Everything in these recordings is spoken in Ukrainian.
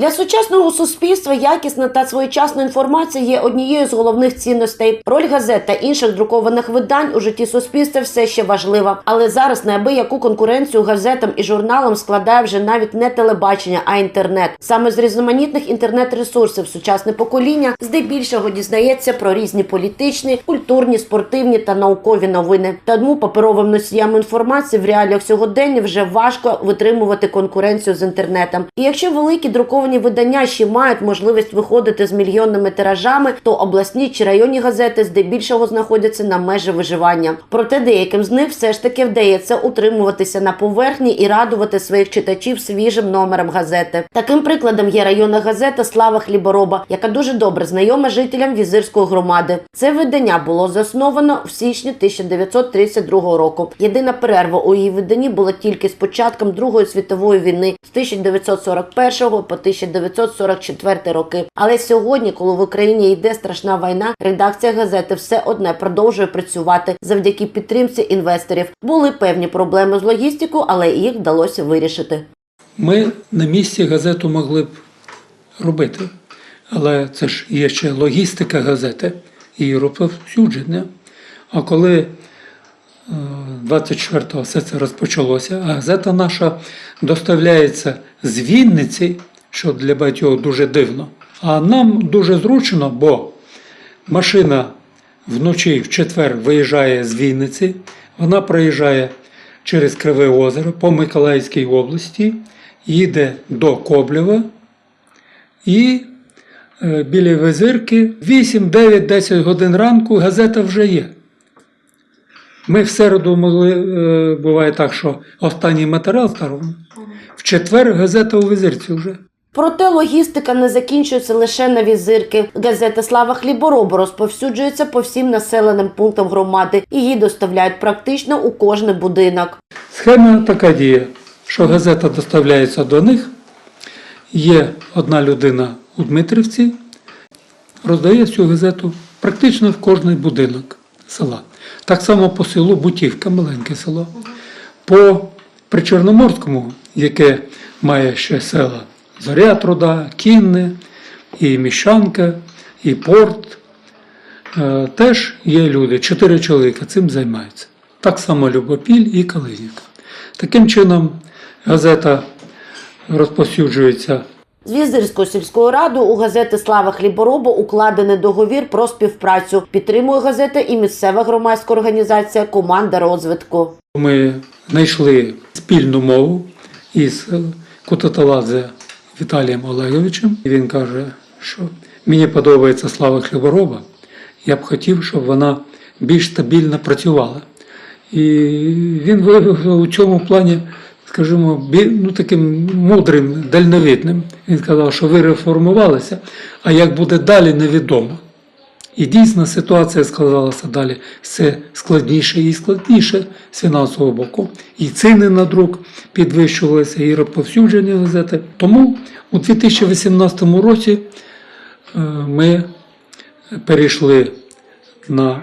Для сучасного суспільства якісна та своєчасна інформація є однією з головних цінностей. Роль газет та інших друкованих видань у житті суспільства все ще важлива. Але зараз неабияку конкуренцію газетам і журналам складає вже навіть не телебачення, а інтернет. Саме з різноманітних інтернет-ресурсів сучасне покоління здебільшого дізнається про різні політичні, культурні, спортивні та наукові новини. Тому паперовим носіям інформації в реаліях сьогодення вже важко витримувати конкуренцію з інтернетом. І якщо великі друковані видання ще мають можливість виходити з мільйонними тиражами, то обласні чи районні газети здебільшого знаходяться на межі виживання. Проте деяким з них все ж таки вдається утримуватися на поверхні і радувати своїх читачів свіжим номером газети. Таким прикладом є районна газета Слава Хлібороба, яка дуже добре знайома жителям візирської громади. Це видання було засновано в січні 1932 року. Єдина перерва у її виданні була тільки з початком Другої світової війни з 1941 по 1944 роки. Але сьогодні, коли в Україні йде страшна війна, редакція газети все одне продовжує працювати завдяки підтримці інвесторів. Були певні проблеми з логістикою, але їх вдалося вирішити. Ми на місці газету могли б робити, але це ж є ще логістика газети і розповсюдження. А коли е, 24-го все це розпочалося, а газета наша доставляється з Вінниці, що для багатьох дуже дивно. А нам дуже зручно, бо машина вночі в четвер виїжджає з Вінниці, вона проїжджає через Криве озеро по Миколаївській області, їде до Коблєва і е, біля Визирки 8, 9, 10 годин ранку газета вже є. Ми в середу могли, е, буває так, що останній матеріал старому. В четвер газета у Визирці вже. Проте логістика не закінчується лише на візирки. Газета Слава Хліборобу розповсюджується по всім населеним пунктам громади. і Її доставляють практично у кожний будинок. Схема така діє, що газета доставляється до них. Є одна людина у Дмитрівці, роздає цю газету практично в кожний будинок села. Так само по селу Бутівка, маленьке село. По Причорноморському, яке має ще села Зоря Труда, Кінне, і Міщанка, і Порт. Е, Теж є люди, чотири чоловіка цим займаються. Так само Любопіль і Калинівка. Таким чином, газета розповсюджується З Візирською сільською радою у газети Слава Хліборобу укладений договір про співпрацю. Підтримує газета і місцева громадська організація Команда розвитку. Ми знайшли спільну мову із Кутаталадзе Віталієм Олеговичем. Він каже, що мені подобається слава Хлібороба. Я б хотів, щоб вона більш стабільно працювала. І він виявив у цьому плані, скажімо, ну, таким мудрим, дальновидним. Він сказав, що ви реформувалися, а як буде далі, невідомо. І дійсно ситуація складалася далі все складніше і складніше з фінансового боку. І ціни на друк підвищувалися, і розповсюдження газети. Тому у 2018 році е, ми перейшли на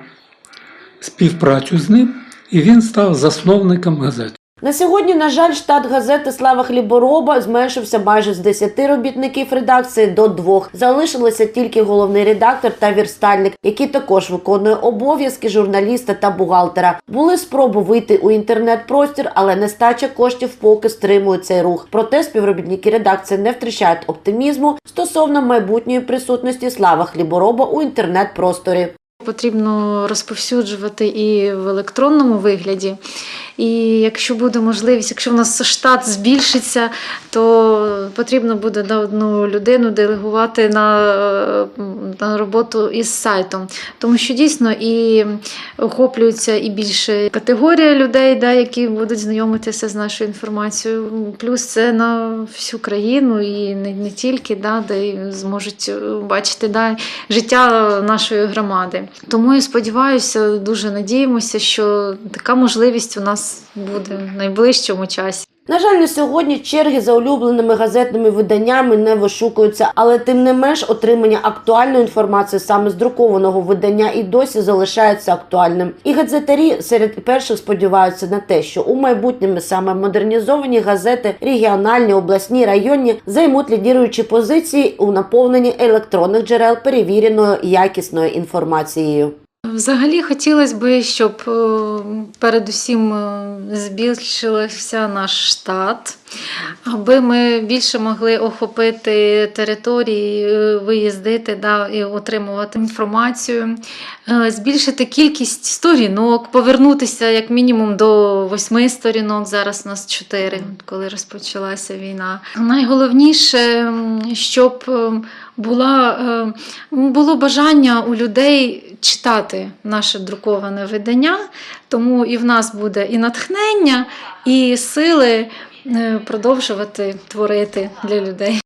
співпрацю з ним, і він став засновником газети. На сьогодні, на жаль, штат газети Слава Хлібороба зменшився майже з 10 робітників редакції до двох. Залишилися тільки головний редактор та вірстальник, який також виконує обов'язки журналіста та бухгалтера. Були спроби вийти у інтернет-простір, але нестача коштів поки стримує цей рух. Проте співробітники редакції не втрачають оптимізму стосовно майбутньої присутності Слава Хлібороба у інтернет-просторі. Потрібно розповсюджувати і в електронному вигляді. І якщо буде можливість, якщо в нас штат збільшиться, то потрібно буде на одну людину делегувати на, е, на роботу із сайтом. Тому що дійсно і охоплюється і більше категорія людей, да, які будуть знайомитися з нашою інформацією. Плюс це на всю країну і не, не тільки, да, де зможуть бачити да, життя нашої громади. Тому я сподіваюся, дуже надіємося, що така можливість у нас буде в найближчому часі. На жаль, на сьогодні черги за улюбленими газетними виданнями не вишукуються, але тим не менш отримання актуальної інформації саме з друкованого видання і досі залишається актуальним. І газетарі серед перших сподіваються на те, що у майбутньому саме модернізовані газети, регіональні, обласні, районні займуть лідіруючі позиції у наповненні електронних джерел перевіреною якісною інформацією. Взагалі хотілося б, щоб е, передусім е, збільшився наш штат, аби ми більше могли охопити території, е, виїздити да, і отримувати інформацію, е, збільшити кількість сторінок, повернутися як мінімум до восьми сторінок. Зараз у нас чотири, коли розпочалася війна. Найголовніше, щоб е, була, було бажання у людей читати наше друковане видання, тому і в нас буде і натхнення, і сили продовжувати творити для людей.